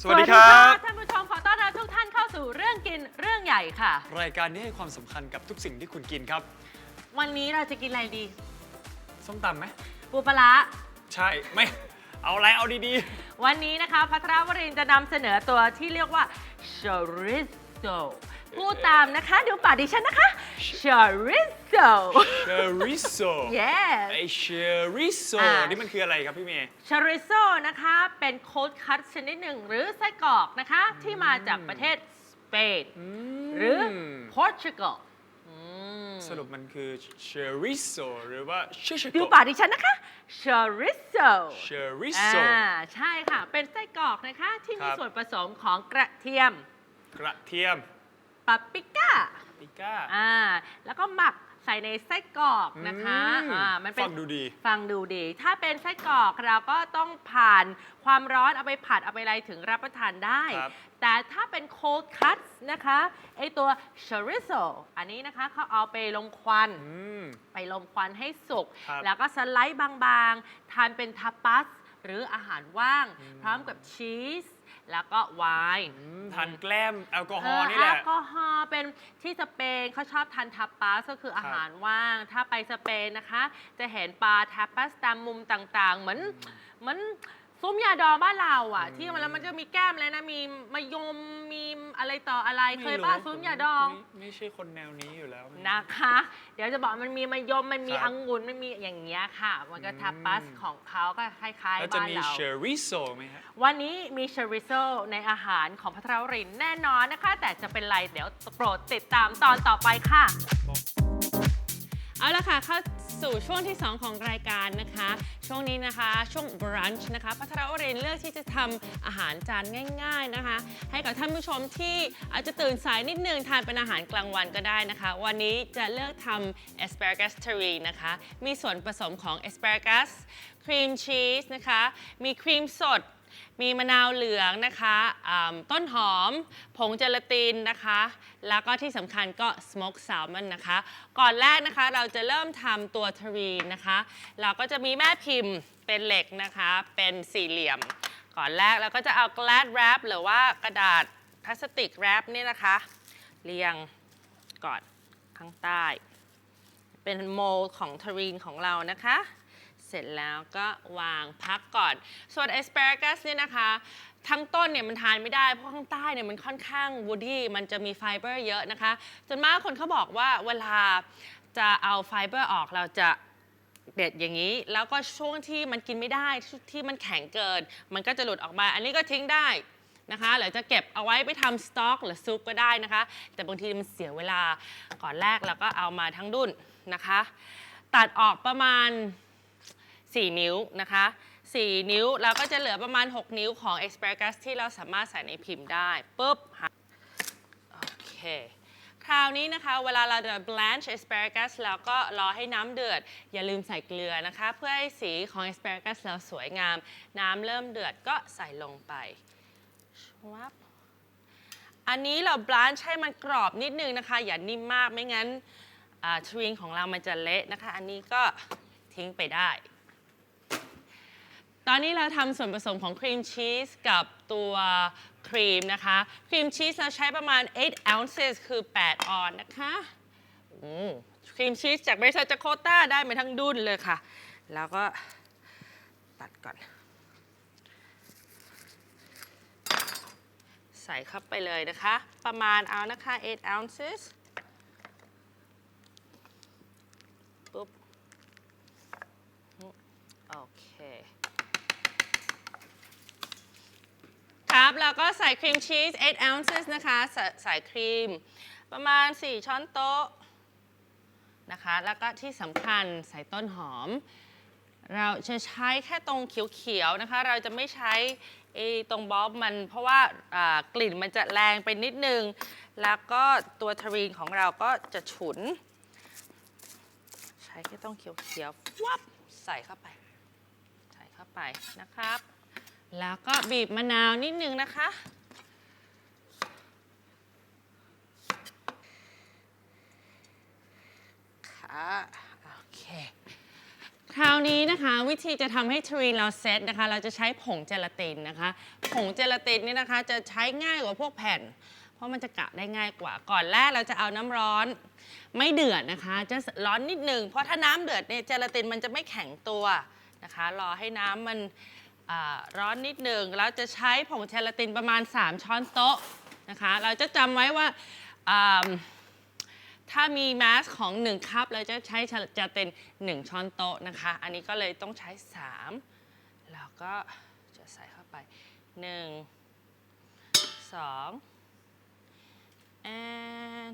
สวัสดีครับ ท่านผู้ชมขอต้อนรับทุกท่านเข้าสู่เรื่องกินเรื่องใหญ่ค่ะ รายการนี้ให้ความสำคัญกับทุกสิ่งที่คุณกินครับ วันนี้เราจะกินอะไรดี ส้มตำไหม ปูปลาร้าใช่ ไม่ เอาอะไรเอาดีวันนี้นะคะพัทรวรินทร์จะนำเสนอตัวที่เรียกว่า chorizo พูดตามนะคะ ดูปากดิฉันนะคะ chorizo ๆเชอริโซ yes ไอเชอริโซอ่านี่มันคืออะไรครับพี่เมย์ chorizo นะคะ เป็นโคดคัตชนิดหนึ่ง หรือไส้กรอกนะคะ ที่มาจากประเทศสเปนหรือ Portugal อืมสรุปมันคือเชอริโซหรือว่าชิชดูโกปากดิฉันนะคะ chorizo เชอริอ่าโซใช่ค่ะ เป็นไส้กรอกนะคะ ที่คมีรับ ส่วนผสมของกระเทียม กระเทียม ปาปริก้าปิก้า อ่าแล้วก็หมักใส่ในไส้กรอกนะคะอืมอ่ามันเป็นฟังดูดี ฟังดูดี ถ้าเป็นไส้กรอกเราก็ต้องผ่านความร้อนเอาไปผัดเอาไปอะไรถึงรับประทานได้ ครับ แต่ถ้าเป็น cold cuts นะคะไอตัว chorizo อันนี้นะคะเขาเอาไปลงควัน อืม ไปลมควันให้สุก ครับแล้วก็สไลด์บางๆ ทานเป็นทาปัส หรืออาหารว่าง พร้อมกับชีส แล้วก็ไวน์อืมทานแกล้มแอลกอฮเออล์อนี่แอแหลละกอฮอล์เป็นที่สเปนเขาชอบทานทาปัสก็คืออาหารว่าง ถ้าไปสเปนนะคะ จะเห็นปลาทาปัสตามมุมต่างๆ เหมือนเหมือน ซุ้มยาดองบ้านเราอะ ที่มันแล้วมันจะมีแก้มอะไรนะมีมะยมมีอะไรต่ออะไรเคยป้าซุ้มยาดอง ไม่ไม่ใช่คนแนวนี้อยู่แล้ว นะคะ เดี๋ยวจะบอกมันมีมะยมมันมีครับ องุ่นมันมีอย่างเงี้ยค่ะ มันก็อืมทาปัสของเขาก็คล้ายแล้วๆจะบ้านมีเรา เชอริโซไหมฮะ วันนี้มีเชอริโซในอาหารของพัทรวรินทร์แน่นอนนะคะ แต่จะเป็นไรเดี๋ยวโปรดติดตามตอนต่อไปค่ะ เอาละค่ะเข้า สู่ช่วงที่ 2 ของรายการนะคะ ช่วงนี้นะคะ ช่วง brunch นะคะพัทรวรินทร์เลือกที่จะทำอาหารจานง่าย ๆนะคะ ให้กับท่านผู้ชมที่อาจจะตื่นสายนิดนึงทานเป็นอาหารกลางวันก็ได้นะคะ วันนี้จะเลือกทำ asparagus terrine นะคะ มีส่วนผสมของ asparagus ครีมชีสนะคะ มีครีมสด มีมะนาวเหลืองนะคะอ่าต้นหอม ผงเจลาตินนะคะ แล้วก็ที่สำคัญก็ smoke salmon นะคะ ก่อนแรกนะคะเราจะเริ่มทำตัวทรีนนะคะ เราก็จะมีแม่พิมพ์เป็นเหล็กนะคะ เป็นสี่เหลี่ยม ก่อนแรกเราก็จะเอา glad wrap หรือว่ากระดาษพลาสติกแรปนี่นะคะ เรียงก่อนข้างใต้ เป็นโมลของทรีนของเรานะคะ เสร็จแล้วก็วางพักก่อน ส่วน asparagus เนี่ยนะคะ ทั้งต้นเนี่ยมันทานไม่ได้ เพราะข้างใต้เนี่ยมันค่อนข้าง woody มันจะมีไฟเบอร์เยอะนะคะจนมากคนเขาบอกว่าเวลาจะเอาไฟเบอร์ออกเราจะเด็ดอย่างนี้ แล้วก็ช่วงที่มันกินไม่ได้ที่มันแข็งเกิน มันก็จะหลุดออกมา อันนี้ก็ทิ้งได้นะคะหรือจะเก็บเอาไว้ไปทำสต๊อกหรือซุปก็ได้นะคะ แต่บางทีมันเสียเวลาก่อนแรกเราก็เอามาทั้งดุนนะคะ ตัดออกประมาณ 4 นิ้วนะคะ 4 นิ้วเราก็จะเหลือประมาณ 6 นิ้วของ asparagus ที่เราสามารถใส่ในพิมพ์ได้ปุ๊บค่ะโอเคคราวนี้นะคะ เวลาเราจะ blanch asparagus แล้วก็รอให้น้ำเดือด อย่าลืมใส่เกลือนะคะ เพื่อให้สีของ asparagus เราสวยงาม น้ำเริ่มเดือดก็ใส่ลงไปวับอันนี้เราบลันช์ให้มันกรอบนิดนึงนะคะ อย่านิ่มมากไม่งั้นทรีนของเรามันจะเละนะคะ อันนี้ก็ทิ้งไปได้ ตอนนี้เราทำส่วนผสมของครีมชีสกับตัวครีมนะคะ ครีมชีสเราใช้ประมาณ 8 ounces คือ 8 ออนซ์นะคะครีมชีสจากบริษัทจากโคต้าได้มาทั้งดุนเลยค่ะ แล้วก็ตัดก่อน ใส่เข้าไปเลยนะคะ ประมาณเอานะคะ 8 ounces ปุ๊บ โอเค ครับแล้วก็ใส่ครีมชีส8 ounces นะคะ ใส่ใส่ครีม ประมาณ 4 ช้อนโต๊ะนะคะ แล้วก็ที่สำคัญใส่ต้นหอม เราจะใช้แค่ตรงเขียวๆนะคะ เราจะไม่ใช้ไอตรงบ๊อบมันเพราะว่ากลิ่นมันจะแรงไปนิดนึง แล้วก็ตัวทรีนของเราก็จะฉุน ใช้แค่ตรงเขียวๆวับใส่เข้าไป ใส่เข้าไปนะครับ แล้วก็บีบมะนาวนิดนึงนะคะ ค่ะ โอเค คราวนี้นะคะวิธีจะทำให้ทรีนเราเซตนะคะ เราจะใช้ผงเจลาตินนะคะ ผงเจลาตินนี่นะคะจะใช้ง่ายกว่าพวกแผ่น เพราะมันจะกะได้ง่ายกว่า ก่อนแรกเราจะเอาน้ำร้อน ไม่เดือดนะคะ จะร้อนนิดนึง เพราะถ้าน้ำเดือดเนี่ยเจลาตินมันจะไม่แข็งตัวนะคะ รอให้น้ำมัน อ่าร้อนนิดหนึ่งแล้วจะใช้ผงเจลาตินประมาณ 3 ช้อนโต๊ะนะคะ เราจะจำไว้ว่าอ่าถ้ามีแมสของ 1 คัพเราจะใช้จะเป็น1 ช้อนโต๊ะนะคะ อันนี้ก็เลยต้องใช้ 3 แล้วก็จะใส่เข้าไป 1 2 and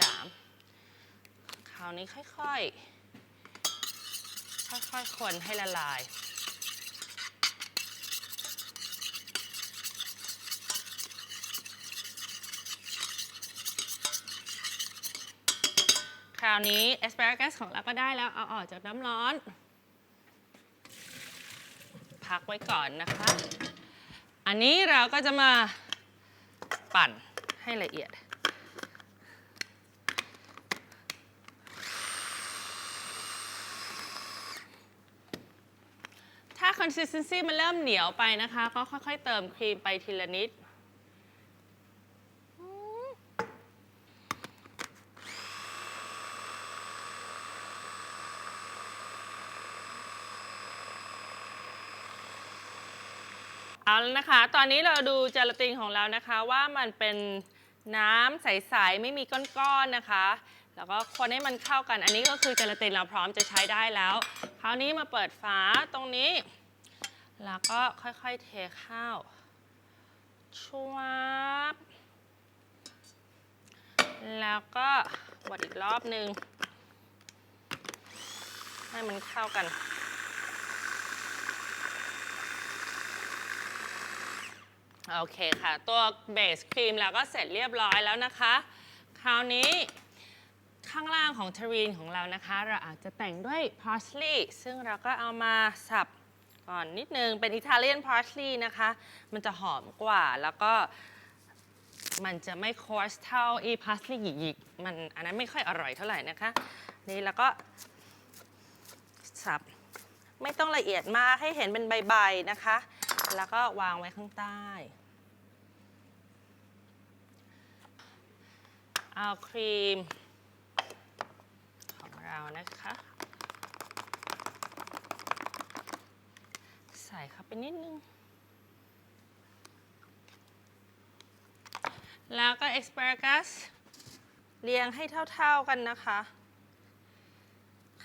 3คราวนี้ค่อยๆ ค่อยๆ คนให้ละลาย คราวนี้ asparagus ของเราก็ได้แล้ว เอาออกจากน้ำร้อน พักไว้ก่อนนะคะ อันนี้เราก็จะมาปั่นให้ละเอียด ถ้า consistency มันเริ่มเหนียวไปนะคะ ก็ค่อยๆ เติมครีมไปทีละนิด เอาแล้วนะคะ ตอนนี้เราดูเจลาตินของเรานะคะว่ามันเป็นน้ำใสๆไม่มีก้อนๆนะคะ แล้วก็คนให้มันเข้ากัน อันนี้ก็คือเจลาตินเราพร้อมจะใช้ได้แล้ว คราวนี้มาเปิดฝาตรงนี้ แล้วก็ค่อยๆเทข้าวชวบแล้วก็บดอีกรอบหนึ่งให้มันเข้ากัน โอเคค่ะ ตัวเบสครีมเราก็เสร็จเรียบร้อยแล้วนะคะ คราวนี้ข้างล่างของเทรีนของเรานะคะ เราอาจจะแต่งด้วย parsley ซึ่งเราก็เอามาสับก่อนนิดนึง เป็นอิตาเลียน parsley นะคะ มันจะหอมกว่าแล้วก็มันจะไม่คอสเท่าอี parsley หยิกๆมันอันนั้นไม่ค่อยอร่อยเท่าไหร่นะคะ นี่แล้วก็สับไม่ต้องละเอียดมากให้เห็นเป็นใบๆนะคะ แล้วก็วางไว้ข้างใต้ เอาครีม ของเรานะคะ ใส่เข้าไปนิดนึง แล้วก็ asparagus เรียงให้เท่าๆกันนะคะ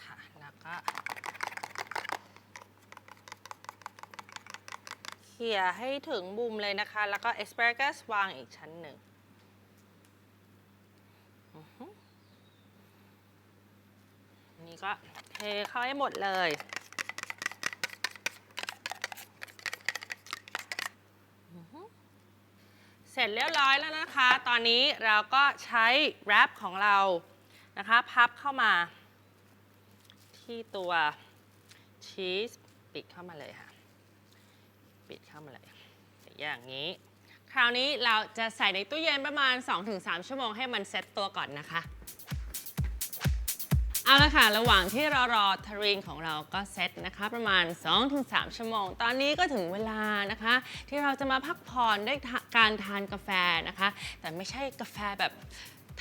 ค่ะ แล้วก็เขี่ยให้ถึงมุมเลยนะคะ แล้วก็ asparagus วางอีกชั้นหนึ่งอือฮึอันนี่ ก็เทเข้าให้หมดเลย เสร็จเรียบร้อยแล้วนะคะ ตอนนี้เราก็ใช้แรปของเรานะคะ พับเข้ามา ที่ตัวชีสปิดเข้ามาเลยค่ะ ปิดเข้ามาเลย อย่างนี้ คราวนี้เราจะใส่ในตู้เย็นประมาณ 2-3 ชั่วโมงให้มันเซ็ตตัวก่อนนะคะ เอาละค่ะ ระหว่างที่เรารอทารินของเราก็เซตนะคะ ประมาณ 2-3 ชั่วโมง ตอนนี้ก็ถึงเวลานะคะ ที่เราจะมาพักผ่อนด้วยการทานกาแฟนะคะ แต่ไม่ใช่กาแฟแบบ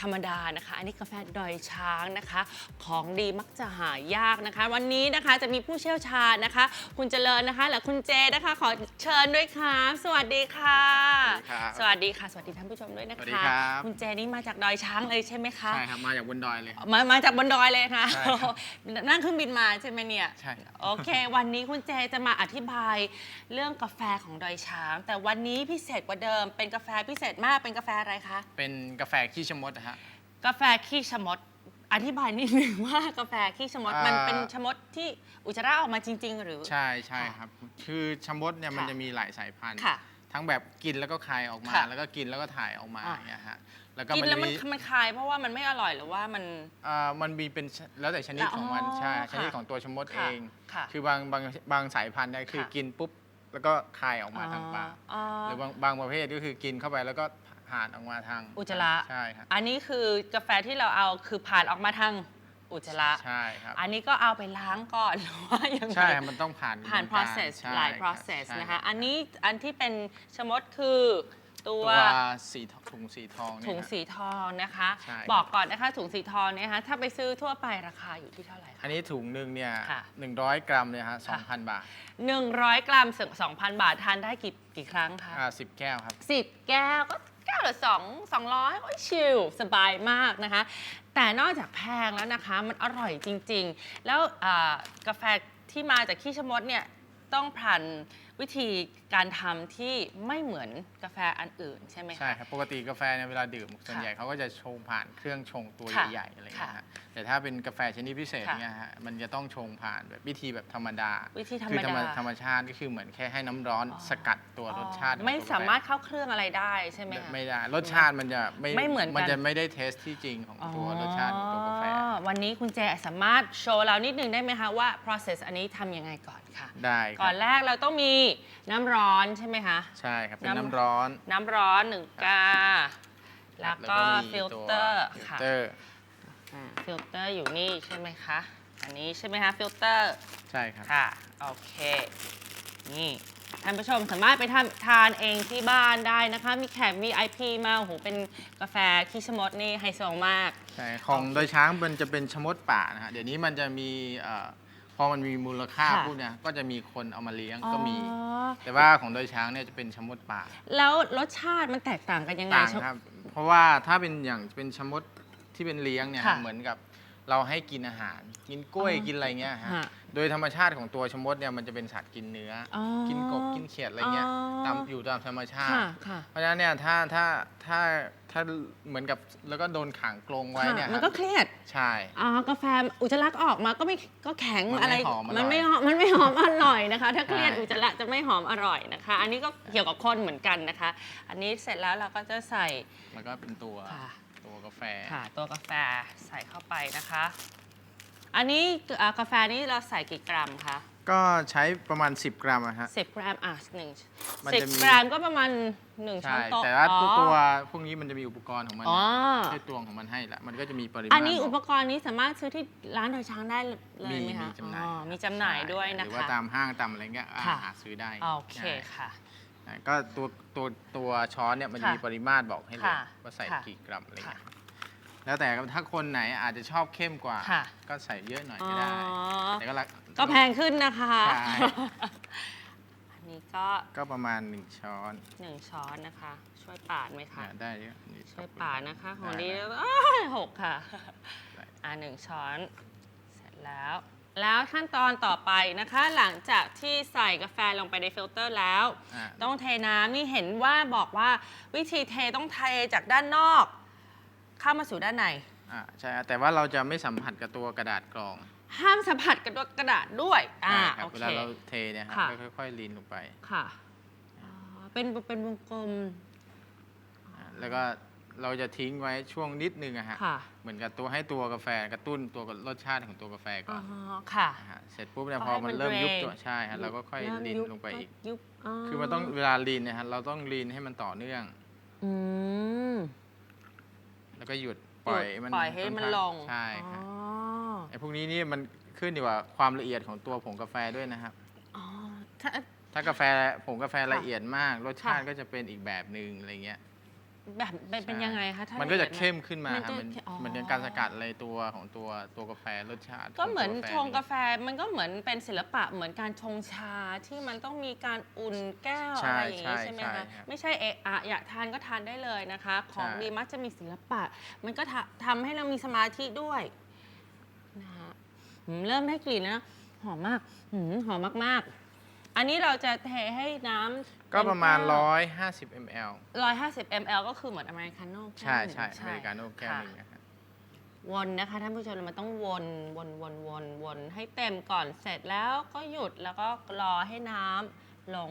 ธรรมดานะคะ อันนี้กาแฟดอยช้างนะคะ ของดีมักจะหายากนะคะ วันนี้นะคะจะมีผู้เชี่ยวชาญนะคะ คุณเจริญนะคะและคุณเจนะคะ ขอเชิญด้วยค่ะสวัสดีค่ะ สวัสดีครับสวัสดีค่ะ สวัสดีท่านผู้ชมด้วยนะคะ สวัสดีครับคุณเจนี่มาจากดอยช้างเลยใช่ไหมคะใช่ครับมาจากบนดอยเลยครับมามาจากบนดอยเลยค่ะใช่ครับ นั่งเครื่องบินมาใช่ไหมเนี่ยใช่ครับ โอเค วันนี้คุณเจจะมาอธิบายเรื่องกาแฟของดอยช้าง แต่วันนี้พิเศษกว่าเดิมเป็นกาแฟพิเศษมากเป็นกาแฟอะไรคะ เป็นกาแฟขี้ชะมดนะฮะ กาแฟขี้ชะมด อธิบายนิดนึงว่ากาแฟขี้ชะมดอ่ามั มันเป็นชะมดที่อุจจาระออกมาจริง ๆ หรือ ใช่ใช่ครับ คือชะมดเนี่ยมันค่ะจะมีหลายสายพันธุ์ ค่ะทั้งแบบกินแล้วก็คายออกมา ค่ะแล้วก็กินแล้วก็ถ่ายออกมาอ่า อย่างเงี้ยฮะแล้วก็กินมันแล้วจะมันมีมันคายเพราะว่ามันไม่อร่อยหรือว่ามัน อ่ามันมีเป็นชแล้วแต่ชนิดของมันอ๋อใช่ค่ะชนิดของตัวชะมดเอค่ะง ค่ะคือบางบางบางสายพันธุ์เนี่ยคือค่ะ กินปุ๊บแล้วก็คายออกมาทางปากอ๋อ หรือบางบางประเภทก็คือกินเข้าไปแล้วก็ ผ่านออกมาทางอุจจาระ ใช่ครับอันนี้คือกาแฟที่เราเอาคือผ่านออกมาทางอุจจาระ ใช่ครับอันนี้ก็เอาไปล้างก่อนหรือว่ายังไง ใช่ครับมันต้องผ่านผ่าน กระบวกร process ใช่หลาย รับ process ใช่นะคะอันนี้อันที่เป็นชะมดคือตัวตัวสีทองถุงสีทองเนี่ยถุงครับ สีทองนะคะ ใช่บอกก่อนนะคะถุงสีทองเนี่ยนะคะถ้าไปซื้อทั่วไปราคาอยู่ที่เท่าไหร่อัคะนนี้ถุงหนึ่งเนี่ยค่ะ หนึ่งร้อยกรัมเนี่ยฮะสองพันบาท100 กรัมสึง2,000บาททานได้กี่กี่ครั้งคะอ่าสิบแก้วครับ10แก้วก็แก้วละ2 200โอ้ยชิลสบายมากนะคะ แต่นอกจากแพงแล้วนะคะมันอร่อยจริง ๆ แล้วอ่ากาแฟที่มาจากขี้ชะมดเนี่ยต้องผ่าน วิธีการทำที่ไม่เหมือนกาแฟอันอื่นใช่ไหมคะใช่ครับปกติกาแฟเนี่ยเวลาดื่มส่วนใหญ่เขาก็จะชงผ่านเครื่องชงตัวค่ะใหญ่ๆอะไรอย่างเงี้ยค่ะฮะแต่ถ้าเป็นกาแฟชนิดพิเศษค่ะเนี่ยฮะมันจะต้องชงผ่านแบบวิธีแบบธรรมดาวิธีธรรคือมธรรมดาธรรมชาติก็คือเหมือนแค่ให้น้ำร้อนอ๋อสกัดตัวรสชาติของไม่ตัวกแฟสามารถเข้าเครื่องอะไรได้ใช่ไหมคะไม่ได้รสชาติมันจะไม่ไม่เหมือนกันมันจะไม่ได้เทสที่จริงของตัวรสชาติของตัวกาแฟอ๋อวันนี้คุณเจสามารถโชว์เรานิดนึงได้ไหมคะว่า process อันนี้ทำยังไงก่อนค่ะ ได้คก่รัอบนแรกเราต้องมีน้ำร้อนใช่ไหมคะ ใช่ครับ เป็นน้ำน้ำ ร้อนน้ำร้อนหนึ่งกา แล้วก็มีฟิลตัวเตอร์ฟิลค่ะเตอร์ อ่าฟิลเตอร์อยู่นี่ใช่ไหมคะ อันนี้ใช่ไหมคะฟิลเตอร์ ใช่ครับ ค่ะ โอเค นี่ ท่านผู้ชมสามารถไปทำทานเองที่บ้านได้นะคะ มีแขก VIP มาโอ้โหเป็นกาแฟขี้ชะมดนี่ไฮโซมาก ใช่ ของโดยช้างมันจะเป็นชะมดป่านะฮะ เดี๋ยวนี้มันจะมีเอ่อ พอมันมีมูลค่าค่ะพวกเนี้ยก็จะมีคนเอามาเลี้ยงก็มี อ๋อแต่ว่าของโดยช้างเนี่ยจะเป็นชะมดป่าแล้วรสชาติมันแตกต่างกันยังไงต่างชอบครับ เพราะว่าถ้าเป็นอย่างเป็นชะมดที่เป็นเลี้ยงเนี่ยค่ะ เหมือนกับ เราให้กินอาหาร กินกล้วยอ๋อกินอะไรเงี้ยฮะฮะโดยธรรมชาติของตัวชะมดเนี่ยมันจะเป็นสัตว์กินเนื้อออกินกบกินเขียดอะไรเงี้ยอ๋อตามอยู่ตามธรรมชาติ ค่ะค่ะเพราะฉะนั้นเนี่ยถ้าถ้าถ้าถ้าเหมือนกับแล้วก็โดนขังกรงไว้เนี่ยค่ะมันคก็รับเครียดใช่ อ๋อกาแฟอุจจาระออกมาก็ไม่ก็แข็งมันไม่อะไรหอมอร่อย มันไม่หอมมันไม่หอมอร่อยนะคะ ถ้าเครียดใช่อุจจาระจะไม่หอมอร่อยนะคะ อันนี้ก็เกี่ยวกับคนเหมือนกันนะคะ อันนี้เสร็จแล้วเราก็จะใส่ แล้วก็เป็นตัว ค่ะตัว กาแฟ ค่ะ ตัวกาแฟใส่เข้าไปนะคะ อันนี้เอ่อกาแฟนี้เราใส่กี่กรัมคะก็ใช้ประมาณ 10 กรัมอะฮะสิบกรัมอะหนึ่งมันสิบจะมี กรัมก็ประมาณหนึ่งช้อใช่นโต๊ะแต่ว่าตัวอ๋อ ตัวพวกนี้มันจะมีอุปกรณ์ของมันอ๋อให้ตวงของมันให้ละมันก็จะมีปริมาณอันนี้บอุปกรณ์นี้สามารถซื้อที่ร้านโดยช้างได้เลยมีไหมมีคะจำหน่ายอ๋อมีจำหน่ายด้วยนะหรือว่าคะ ตามห้างตามอะไรเงี้ยอ่าค่ะ หาซื้อได้โอเคใช่ค่ะใช่ก็ตัวตัวตัวช้อนเนี่ยมันจะค่ะมีปริมาตรบอกให้เลยค่ะว่าใส่ค่ะ กี่กรัมอะไรค่ะ เงี้ย แล้วแต่ถ้าคนไหนอาจจะชอบเข้มกว่า ค่ะ ก็ใส่เยอะหน่อยอ๋อก็ได้แต่ก็ละก็แพงขึ้นนะคะ ใช่อันนี้ก็ก็ประมาณ 1 ช้อนหนึ่งช้อนนะคะ ช่วยปาดไหมคะ เนี่ยได้เยอะนี่ช่วยปาดนะคะ ของได้ดีได้ อ้ายหกค่ะ ได้ อ่าหนึ่งช้อน เสร็จแล้ว แล้วขั้นตอนต่อไปนะคะ หลังจากที่ใส่กาแฟลงไปในฟิลเตอร์แล้ว อ่าต้องเทน้ำนี่เห็นว่าบอกว่าวิธีเทต้องเทจากด้านนอก เข้ามาสู่ด้านใน อ่าใช่แต่ว่าเราจะไม่สัมผัสกับตัวกระดาษกรองห้ามสัมผัสกับกระดาษด้วย อ่า ใช่ครับโอเวเคลาเราเทเนี่ยครับค่ะ ก็ค่อยๆลีนลงไปค่ะอ๋อเป็นเป็นวงกลม อ่าแล้วก็เราจะทิ้งไว้ช่วงนิดนึงอะฮะค่ะเหมือนกับตัวให้ตัวกาแฟกระตุ้นตัวรสชาติของตัวกาแฟก่อ๋ออนค่ะ นะฮะเสร็จปุ๊บเนี่ยก็พอให้มันมันเริ่มยุบ drain ตัวใช่ฮะเราก็ค่อยเริ่มลีนยุบลงไปอีก ยุบคือมันต้องเวลาลีนเนะฮะเราต้องลีนให้มันต่อเนื่อง อืม แล้วก็หยุดปล่อยหยุดมันปล่อยให้มันลง ใช่ครับอ๋อไอ้พวกนี้นี่มันขึ้นอยู่กับความละเอียดของตัวผงกาแฟด้วยนะครับอ๋อถ้าถ้ากาแฟผงกาแฟค่ะละเอียดมาก รสชาติค่ะก็จะเป็นอีกแบบหนึ่งอะไรเงี้ย แบบเป็นเป็นใช่ยังไงคะถ้ามันก็จะลอียดเข้มขึ้นมามันครับจะมันอ๋อเหมือนเป็นการสกัดอะไรตัวของตัวตัวกาแฟรสชาติก็เหมือนขชตัวงกาแฟมันก็เหมือนเป็นศิลปะเหมือนการชงชาที่มันต้องมีการอุ่นแก้วอะไรอย่างนี้ใช่ไหมคะไม่ใช่เอะอะอยากทานก็ทานได้เลยนะคะ ของดีมักจะมีศิลปะ มันก็ทำทำให้เรามีสมาธิด้วยนะคะอืมเริ่มได้กลิ่นแล้วหอมมากอืมหอมมากๆ อันนี้เราจะเทให้น้ำ ก็ประมาณเป็นแก้ว150 ml 150 ml ก็คือเหมือนอเมริกาโน่แก้ใช่วหนึ่งใช่อเมริกาโน่แก้วค่ะหนึ่งนะฮะวนนะคะท่านผู้ชมมันต้องวนวนวนวนวนให้เต็มก่อนเสร็จแล้วก็หยุดแล้วก็รอให้น้ำลง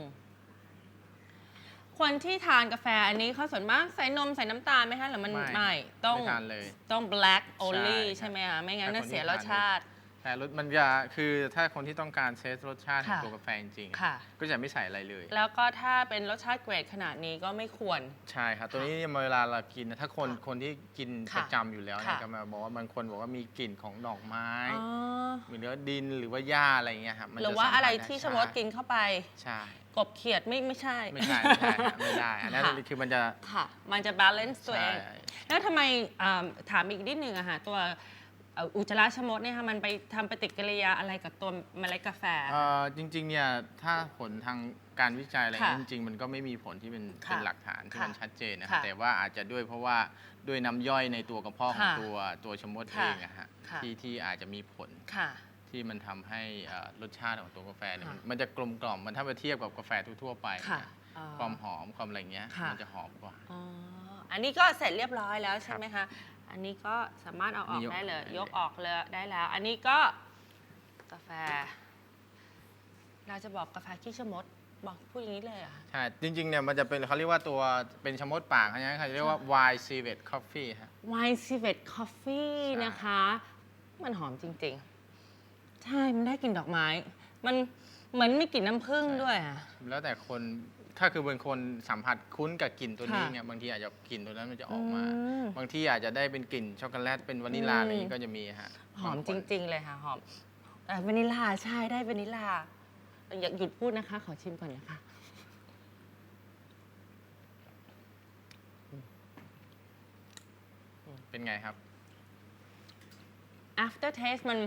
คนที่ทานกาแฟอันนี้เขาส่วนมากใส่นมใส่น้ำตาลไหมคะหรือมันไม่ไม่ต้อง ไม่ทานเลย ต้อง black only ใช่ครับใช่ไหมคะไม่งั้นแต่จะคนที่เสียรสชาติ แต่รสมันจะคือถ้าคนที่ต้องการเซสรสชาติของค่ะตัวกาแฟจริงๆค่ะ ก็จะไม่ใส่อะไรเลย แล้วก็ถ้าเป็นรสชาติเกรดขนาดนี้ก็ไม่ควร ใช่ครับ ตัวนี้เนี่ยเวลาเรากินนะถ้าคนค่ะคนที่กินค่ะประจำอยู่แล้วเนี่ยค่ะ ก็มาบอกว่าบางคนบอกว่ามีกลิ่นของดอกไม้อ๋อหรือว่าดินหรือว่าหญ้าอะไรเงี้ยครับมันหรือจว่าสัมผัสอะไรด้ที่ชใช่มดกินเข้าไป ใช่กบเขียดไม่ไม่ใช่ ไม่ใช่ไม่ใช่ฮะไม่ได้อันนั้นค่ะ คือมันจะค่ะ มันจะ balance ตัวเอง ใช่ แล้วทำไมอ่าถามอีกนิดนึงอะค่ะตัว เอ่ออุจจาระชะมดเนี่ยค่ะมันไปทำปฏิกิริยาอะไรกับตัวเมล็ดกาแฟ เอ่อจริงๆเนี่ยถ้าผลทางการวิจัยอะไรค่ะเงี้ยจริงๆ มันก็ไม่มีผลที่เป็นค่ะเป็นหลักฐานที่ค่ะมันชัดเจนนะคค่ะรับแต่ว่าอาจจะด้วยเพราะว่าด้วยน้ำย่อยในตัวกระเพาะของค่ะตัวตัวชะมดเอค่ะงอะฮะค่ะ ที่ที่อาจจะมีผลค่ะ ที่มันทำให้เอ่อรสชาติของตัวกาแฟเนี่ยค่ะมันมันจะกลมกล่อมมันถ้าไปเทียบกับกาแฟทั่วๆไปค่ะเนี่ยอ๋อความหอมความอะไรเงี้ยค่ะ มันจะหอมกว่า อ๋ออันนี้ก็เสร็จเรียบร้อยแล้วใช่ไหมคะ อันนี้ก็สามารถเอาออกนี่ยกได้เลยได้เลย ยกออกเลยได้แล้ว อันนี้ก็กาแฟ เราจะบอกกาแฟขี้ชะมด บอกพูดอย่างนี้เลยเหรอะ ใช่ จริงๆเนี่ยมันจะเป็นเขาเรียกว่าตัวเป็นชะมดปากเขาเนี่ยเขาเรียกว่า wine civet coffee ฮะ Wine Civet Coffee ใช่ นะคะ มันหอมจริงๆ ใช่ มันได้กลิ่นดอกไม้ มันเหมือนมีกลิ่นน้ำผึ้งด้วยอะ แล้วแต่คน ถ้าคือเป็นคนสัมผัสคุ้นกับกลิ่นตัวนี้ค่ะเนี่ยบางทีอาจจะกลิ่นตัวนั้นมันจะออกมา อืม บางทีอาจจะได้เป็นกลิ่นช็อกโกแลตเป็นวานิลลาอืมอะไรอย่างนี้ก็จะมีฮะหอมบางจคนริง ๆ เลยค่ะหอมแต่วานิลลาใช่ได้วานิลลาอย่าหยุดพูดนะคะ ขอชิมก่อนนะคะเป็นไงครับ after taste มัน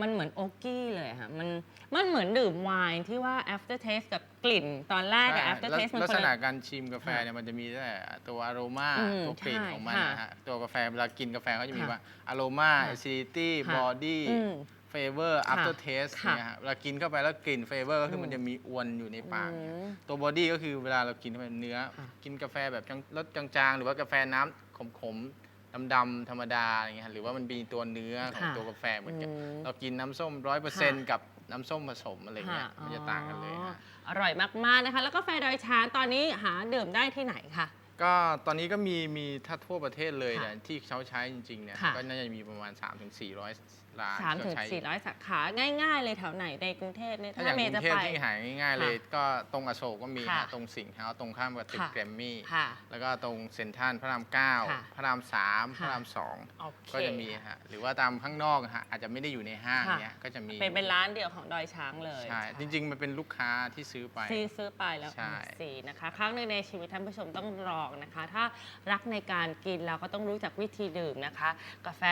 มันเหมือนโอกี้เลยอะค่ะมันมันเหมือนดื่มไวน์ที่ว่า after taste กับกลิ่นตอนแรกกับใช่ after ลัก taste มันลักคษนณะละการชิมกาแฟเนี่ยมันจะมีแต่ตัวอโรมาอืมตัวกลิ่นใช่ของมันค่ะนะฮะตัวกาแฟเวลากินกาแฟเขาจะมีค่ะว่าอโรมาค่ะ acidity ค่ะ body อืม flavor ค่ะ after taste ค่ะเนี่ยฮะเวลากินเข้าไปแล้วกลิ่น flavor ก็คืออมมันจะมีอวนอยู่ในปากเนี่ยอืมตัว body ก็คือเวลาเรากินเข้าไปเนื้อค่ะกินกาแฟแบบจังรสจางๆ หรือว่ากาแฟน้ำขมๆ ดำๆธรรมดาอะไรเงี้ยฮะหรือว่ามันมีตัวเนื้อของค่ะตัวกาแฟเหมือนกันอืมเรากินน้ำส้มร้อยเปอร์เซ็นต์ค่ะ กับน้ำส้มผสมอะไรเงี้ยค่มันจะต่างกันเลยอ๋อฮะอร่อยมาก ๆ นะคะ แล้วก็กาแฟดอยช้างตอนนี้หาดื่มได้ที่ไหนคะ ก็ตอนนี้ก็มีมีถ้าทั่วประเทศเลยค่ะเนี่ยที่เขาใช้จริงๆเนี่ยค่ะก็น่าจะมีประมาณ 3-400 ร้านสามที่ถึงเขาใช้สี่ร้อยสาขาง่าย ๆ เลยแถวไหนในกรุงเทพเนี่ยถ้าอย่างเมกย์รุจะงเทพไปที่หาง่ายๆเลยค่ะก็ตรงอโศกก็มีค่ะฮะตรงสิงห์เฮาส์ตรงข้ามกับตึกค่ะแกรมมี่ค่ะแล้วก็ตรงเซ็นทรัลพระรามเก้าค่ะพระรามสามค่ะพระรามสองโอเคก็จะมีฮะหรือว่าตามข้างนอกฮะอาจจะไม่ได้อยู่ในห้างค่ะเนี้ยก็จะมีเป็นเป็นร้านเดียวของดอยช้างเลยใช่จริง ๆ มันเป็นลูกค้าที่ซื้อไปซื้อซื้อไปแล้วใช่สี่นะคะครั้งหนึ่งในชีวิตท่านผู้ชมต้องลองนะคะ ถ้ารักในการกินเราก็ต้องรู้จักวิธีดื่มนะคะ กาแฟ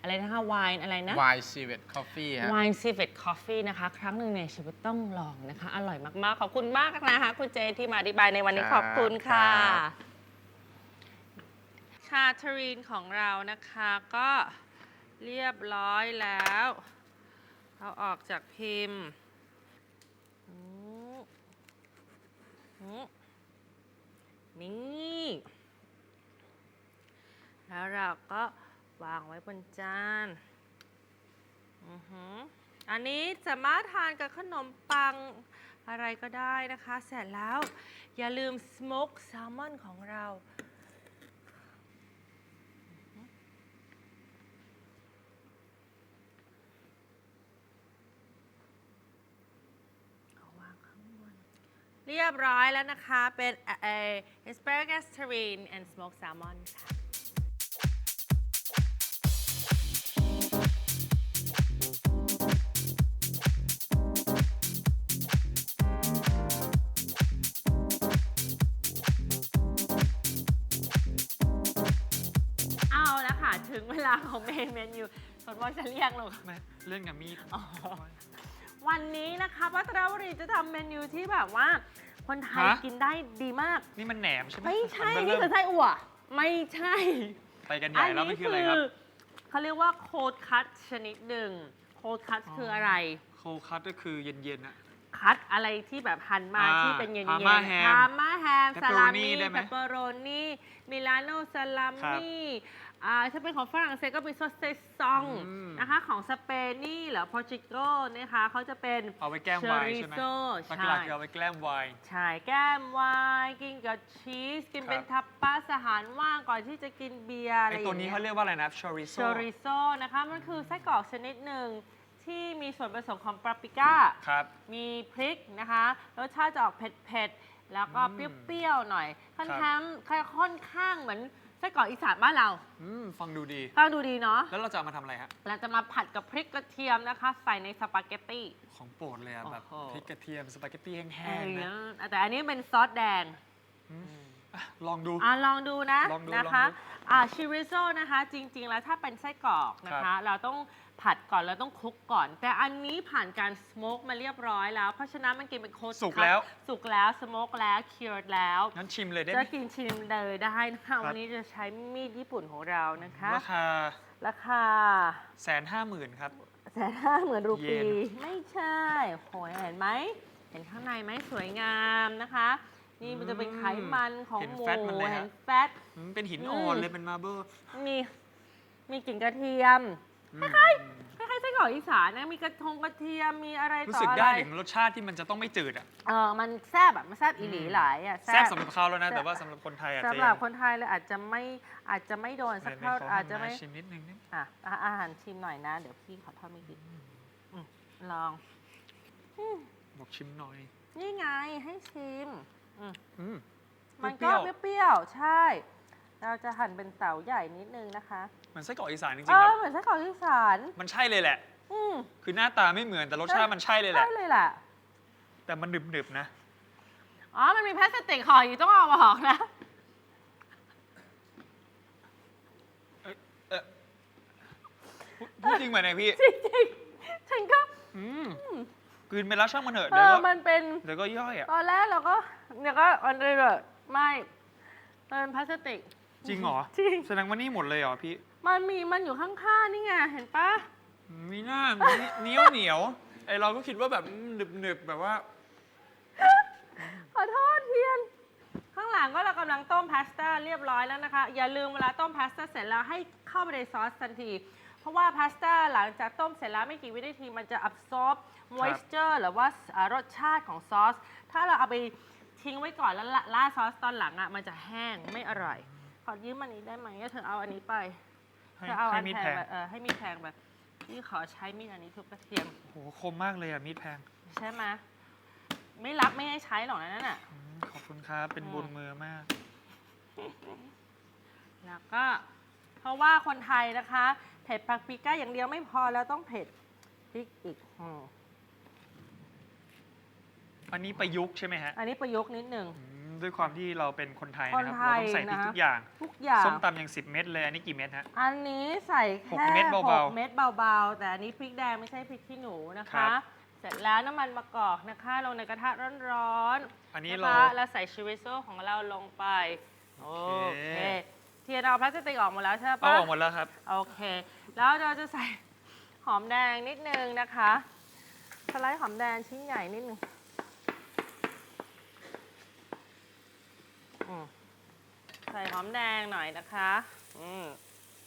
อะไรนะคะไวน์อะไรนะ Wine Civet Coffee ฮะ Wine Civet Coffee นะคะ ครั้งหนึ่งในชีวิตต้องลองนะคะ อร่อยมาก ๆ ขอบคุณมากนะคะ คุณเจที่มาอธิบายในวันนี้คขรับอบคุณค่ะครับชาทรีนของเรานะคะก็เรียบร้อยแล้ว เอาออกจากพิมพ์อืมอืมนี่แล้วเราก็วางไว้บนจาน อันนี้สามารถทานกับขนมปังอะไรก็ได้นะคะ เสร็จแล้วอย่าลืม smoke salmon ของเราเรียบร้อยแล้วนะคะ เป็นเอ่อ asparagus terrine and smoked salmon ค่ะเอาาของเมนเมนูสนว่าจะเรียกหรอกไม่เล่นกับมีดอ๋อ วันนี้นะคะพัทรวรีจะทำเมนูที่แบบว่า คนไทยฮะ กินได้ดีมาก นี่มันแหนมใช่ไหมไม่ใช่มันี่เริ่มคือไส้อั่ว ไม่ใช่ ไปกันใหญ่แล้วมันคืออะไรครับ เขาเรียกว่าโคดคัตชนิดหนึ่งโคดคัตอ๋อ คืออะไร โคคัตก็คือเย็นๆอะคัตอะไรที่แบบหั่นมาอ่าที่เป็นเย็นๆพาม่าแฮมพาม่าแฮมเปปซาเปอโรลานี่มี่ได้ไหม เปปเปอโรนี่มิลานโนซาลาครับมี่ อ่าถ้าเป็นของฝรั่งเศสก็เป็นซอสเซซองอืม นะคะ ของสเปนนี่หรือโปรตุเกสนะคะเขาจะเป็น เอาไว้แก้มไวน์ใช่ไหม Chorizo ปลาใช่กลาคือเอาไว้แกล้มไวน์ใช่แก้มไวน์กินกับชีส กินเป็นครับ ทัปป้าสอาหารว่างก่อนที่จะกินเบียร์อะไรไออย่างตัวนี้เงี้ย เขาเรียกว่าอะไรนะชอริโซ โชริโซนะคะ มันคือไส้กรอกชนิดหนึ่งที่มีส่วนผสมของปาปริก้า ครับ มีพริกนะคะ รสชาติจะออกเผ็ดๆ แล้วก็อืมเปรี้ยวๆ หน่อย ค่อนครับข้างค่อนข้างเหมือน ไส้กรอกอีสานบ้านเราอืมฟังดูดี ฟังดูดีเนาะแล้วเราจะเอามาทำอะไรฮะ เราจะมาผัดกับพริกกระเทียมนะคะ ใส่ในสปาเกตตี้ ของโปรดเลยอะแบบโอ้โห พริกกระเทียมสปาเกตตี้เอแห้งๆนะอแต่อันนี้เป็นซอสแดงอ่ะลองดู อะลองดูนะลองดูนะคะลองดูอ่าชิริโซนะคะ จริง ๆ แล้วถ้าเป็นไส้กรอกนะครัคะ บ เราต้องผัดก่อนเราต้องคลุกก่อน แต่อันนี้ผ่านการสโมกมาเรียบร้อยแล้ว เพราะฉะนั้นมันกินเป็นโคตสุกแล้ว สุกแล้วสโมกแล้วเคียร์แล้ว งั้นชิมเลยได้ไหจะม กินชิมเลยได้นะคะครับวันนี้จะใช้มีดญี่ปุ่นของเรานะคะ ราคาราคาแสนห้าหมื่นครับ แสนห้าหมื่นรูปีเยนไม่ใช่โหยเห็นไหมเห็นข้างในไหมสวยงามนะคะ นี่มันจะเป็นไขมันของเห็นหมูแฟตมันเลยฮะ เห็นแฟต อืมเป็นหินอืมอ่อนเลยเป็นมาร์เบิลมีมีกลิ่นกระเทียมคล้ายๆคล้ายๆไส้กรอกอีสานนะมีกระทงกระเทียมมีอะไรรู้ต่อสึกอะไรได้ถึงรสชาติที่มันจะต้องไม่จืดอะ เออมันแซบแบบมันแซบอีหลีอืม หลายอะแซ่บสำหรับเขาแล้วนะแซ่บแต่ว่าสำหรับคนไทยอาจจะสำหรับคนไทยเลยอาจจะไม่อาจจะไม่โดนสักไหนๆเท่าขอาจจะไม่ ชิมนิดนึงนิดอะอะอาหารชิมหน่อยนะ เดี๋ยวพี่ขอโทษไม่กินอืมลอง บอกชิมหน่อย นี่ไงให้ชิม อืม อืม มันเปก็รี้ยว เปรี้ยวๆใช่ เราจะหั่นเป็นเต๋าใหญ่นิดนึงนะคะเหมือนไส้กรอกอีสานจริงเอๆคอรับ เหมือนไส้กรอกอีสานมันใช่เลยแหละ อืมคือหน้าตาไม่เหมือนแต่รสชาติมันใช่เลยแหใช่ละเลยแหละแต่มันหนึบๆนะ อ๋อ มันมีพลาสติกห่ออยู่ต้องเอาออกนะเออพูดพูดจริงไหมเนี่ยพี่ จริงๆฉันก็อืม กลืนไปแล้วช่างมันเถอะเอเดี๋ยวอก็มันเป็นเดี๋ยวก็ย่อยอะ ตอนแรกเราก็เดี๋ยวก็อันเลยแบบไม่มันเป็นพลาสติก จริงเหรอจริง แสดงว่านี่หมดเลยเหรอพี่มันมีมันอยู่ข้างๆนี่ไงเห็นปะมีหน้าเหนียวเหนียวๆไอเราก็คิดว่าแบบหนึบหนึบๆแบบว่า ขอโทษเทียน ข้างหลังก็เรากำลังต้มพาสต้าเรียบร้อยแล้วนะคะ อย่าลืมเวลาต้มพาสต้าเสร็จแล้วให้เข้าไปในซอสทันที เพราะว่าพาสต้าหลังจากต้มเสร็จแล้วไม่กี่วินาทีมันจะ absorb moisture หรือว่าอ่ารสชาติของซอส ถ้าเราเอาไปทิ้งไว้ก่อนแล้วละล่าดซอสตอนหลังอะมันจะแห้งไม่อร่อย ขอยืมอันนี้ได้ไหมเธอเอาอันนี้ไปให้เธอเอาให้อันมีดแพแพงงไปเออให้มีดแพงไปพี่ขอใช้มีดอันนี้ทุบกระเทียมโหคมมากเลยอะมีดแพง ใช่ไหมไม่รับไม่ให้ใช้หรอกนะนั่นน่ะอืมขอบคุณครับเป็นบุญมือมาก แล้วก็ เพราะว่าคนไทยนะคะ เผ็ดปาปริก้าอย่างเดียวไม่พอแล้วต้องเผ็ดพริกอีกอืมอันนี้ประยุกต์ใช่ไหมฮะอันนี้ประยุกต์นิดหนึ่ง อืมด้วยความที่เราเป็นคนไทยคนนะครับไทเรายต้องใส่พริกนะทุกอย่าง ทุกอย่าง ส้มตำยัง 10 เม็ดเลย อันนี้กี่เม็ดฮะ อันนี้ใส่แค่หกเม็ดเบาๆหกเม็ดเบาๆ แต่อันนี้พริกแดงไม่ใช่พริกขี้หนูนะครัคะ บ เสร็จแล้วน้ำมันมะกอกนะคะลงในกระทะร้อนๆอันนี้นะเราคะแล้วใส่ชิริโซของเราลงไป โอโอเค เคเทียนเอาพลาสติกออกหมดแล้วใช่เอาปะออกหมดแล้วครับ โอเค แล้วเราจะใส่หอมแดงนิดนึงนะคะสไลด์หอมแดงชิ้นใหญ่นิดนึงอืมใส่หอมแดงหน่อยนะคะอืม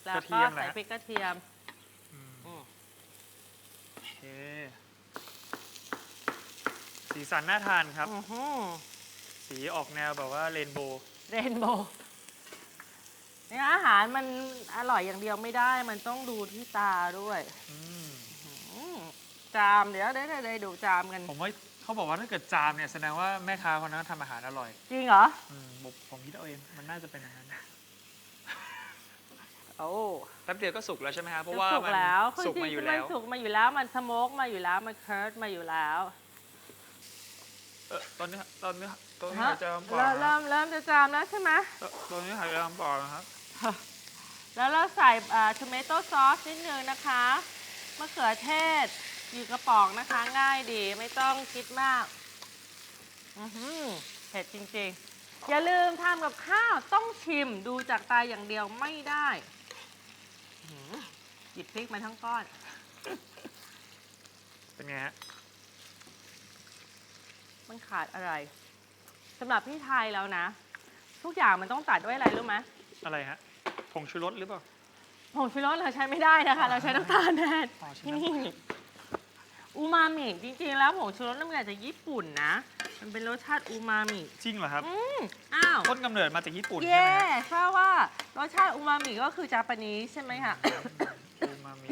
แล้วกระเทีก็ยมนะ ใส่พริกกระเทียม อืมอืม โอเคสีสันน่าทานครับ อื้อหือสีออกแนวแบบว่าเรนโบว์ เรนโบว์ เนี่ยอาหารมันอร่อยอย่างเดียวไม่ได้ มันต้องดูที่ตาด้วยอืมอืมจามเดี๋ยวเดี๋ยวเดี๋ยวเดี๋ยวดูจามกัน ผมว่าเขาบอกว่าถ้าเกิดจามเนี่ยแสดงว่าแม่ค้าคนนั้นทำอาหารอร่อยจริงเหรอ อืมผมผมคิดเอาเองมันน่าจะเป็นอย่างนั้นโอ้แป๊บเดียวก็สุกแล้วใช่ไหมครับเพราะว่าสุกมันแล้วสุกจริงมาอยู่ๆแล้ว มันสุกมาอยู่แล้ว มันสโมกมาอยู่แล้ว มันเคิร์ดมาอยู่แล้ว เออตอนนี้ตอนนี้ตอนนี้ฮะหายใจลำบากเริ่มนะเริ่มเริ่มจะจามแล้วใช่ไหมเอ่อตอนนี้หายใจลำบากนะครับ แล้วเราใส่ทอมเตโต้ซอสนิดนึงนะคะมะเขือเทศอยู่กระป๋องนะคะ ง่ายดีไม่ต้องคิดมากอือหือเผ็ดจริงๆ อย่าลืมทำกับข้าวต้องชิมดูจากตาอย่างเดียวไม่ได้อื้อหือหยิบพริกมาทั้งก้อน เป็นไงฮะ มันขาดอะไรสำหรับพี่ไทยแล้วนะ ทุกอย่างมันต้องตัดด้วยอะไรรู้ไหม อะไรฮะผงชูรสหรือเปล่า ผงชูรสเราใช้ไม่ได้นะคะ เราใช้น้ำตาลแทนอ๋อใช่ที่น้ำนี่อูมามิจริงๆแล้วผงชูรสนั่นมาจากญี่ปุ่นนะ มันเป็นรสชาติอูมามิจริงเหรอครับ อืมอ้าว ต้นกำเนิดมาจากญี่ปุ่นใช่ไหมเย่ฮะทราบว่ารสชาติอูมามิก็คือจาปานีใช่ไหมคะ อูมามิ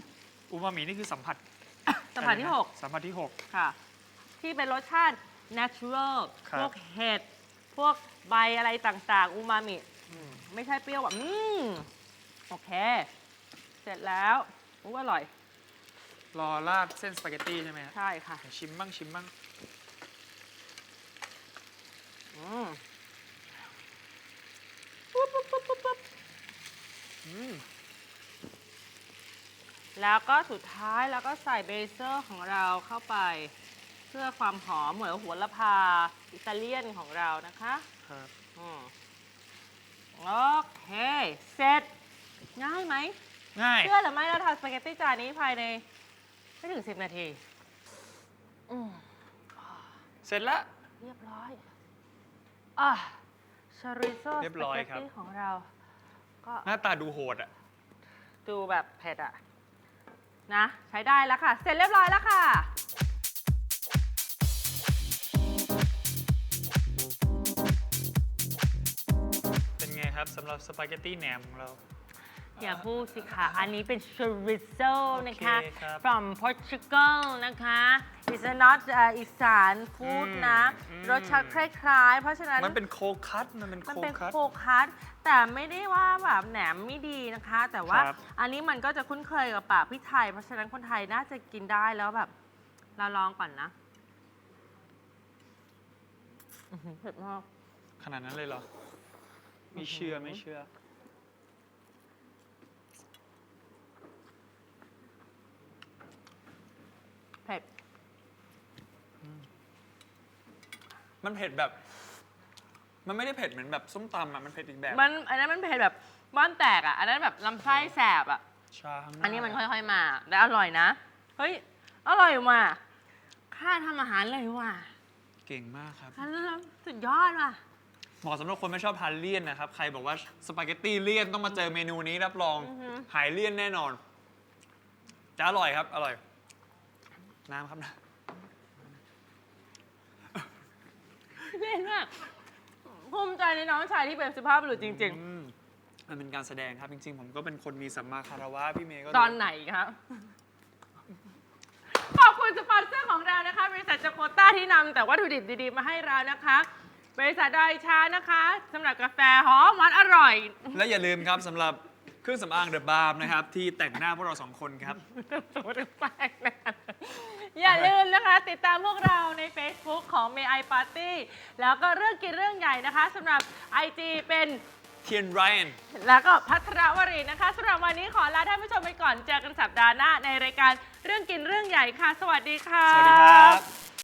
อูมามินี่คือสัมผัสสัมผัสที่สัมผัสที่หก 6 ค่ะ ที่เป็นรสชาติ natural ครับ พวกเห็ด พวกใบอะไรต่างๆ อูมามิ ไม่ใช่เปรี้ยวแบบอืมโอเค เสร็จแล้วอู้อร่อย รอราดเส้นสปาเกตตี้ใช่ไหมฮะใช่ค่ะ ชิมบ้างชิมบ้างอืมปุ๊บปุ๊บปุ๊บปุ๊บปุ๊บอืมแล้วก็สุดท้ายแล้วก็ใส่เบเซอร์ของเราเข้าไป เพื่อความหอมเหมือนหัวละพาอิตาเลียนของเรานะคะครับ อืม โอเค เสร็จ ง่ายไหม ง่าย เชื่อหรือไม่เราทำสปาเกตตี้จานนี้ภายใน ไม่ถึง 10 นาที อืมเสร็จแล้วเรียบร้อยอะชาริโซเรีสยบร้ปาอยเกตครับตี้ของเรา ก็หน้าตาดูโหดอะ ดูแบบเผ็ดอะนะ ใช้ได้แล้วค่ะ เสร็จเรียบร้อยแล้วค่ะ นไงครับสำหรับสปาเกตตี้แหนมของเรา อย่าพูดสิคะอันนี้เป็น chorizo นะคะ โอเคครับ from Portugal นะคะ it's not เอ่ออีสานฟู้ดนะอืมรสชาติคล้ายๆ เพราะฉะนั้น มันเป็นโคคัตมันเป็นมันโคเป็นคัต โคคัสแต่ไม่ได้ว่าแบบแหนมไม่ดีนะคะ แต่ว่าครับ อันนี้มันก็จะคุ้นเคยกับปากพี่ไทย เพราะฉะนั้นคนไทยน่าจะกินได้แล้วแบบ เราลองก่อนนะอื้อหือเผ็ดมากขนาดนั้นเลยเหรอ ไม่เชื่อไม่เชื่อ เผ็ดมันเผ็ดแบบ มันไม่ได้เผ็ดเหมือนแบบส้มตำอะมันเผ็ดอีกแบบมันอันนั้นมันเผ็ดแบบบ้านแตกอะ อันนั้นแบบลำไส้แสบอะ ชาข้างหาอันนี้มันค่อยๆมาแต่อร่อยนะ เฮ้ย อร่อยว่ะ ค่าทำอาหารเลยว่ะเก่งมากครับ อันนั้นสุดยอดว่ะ เหมาะสำหรับคนไม่ชอบทานเลี่ยนนะครับ ใครบอกว่าสปาเกตตี้เลี่ยนต้องมาเจอเมนูนี้รับรองอือฮึ หายเลี่ยนแน่นอน จะอร่อยครับ อร่อย น้ำครับนะเล่นมากภูมิใจในน้องชายที่เป็นสุภาพบุรุษจริง อืมมันเป็นการแสดงครับจริง ๆ ผมก็เป็นคนมีสัมมาคารวะพี่เมย์ก็ๆ ตอนไหนครับ ขอบคุณสปอนเซอร์ของเรานะคะ บริษัทจโคต้าที่นำแต่วัตถุดิบดีๆ มาให้เรานะคะ บริษัทดอยช้านะคะสำหรับกาแฟหอมหวานอร่อย และอย่าลืมครับสำหรับเครื่องสำอางเดอะบาร์นะครับ ที่แต่งหน้าพวกเราสองคนครับ แปลกนะอย่าลืมนะคะ ติดตามพวกเราใน Facebook ของ May I Party แล้วก็เรื่องกินเรื่องใหญ่นะคะสำหรับ IG เป็น เทียนไรอัน แล้วก็พัทรวรีนะคะสำหรับวันนี้ขอลาท่านผู้ชมไปก่อนเจอกันสัปดาห์หน้าในรายการเรื่องกินเรื่องใหญ่ค่ะ สวัสดีค่ะ สวัสดีครับ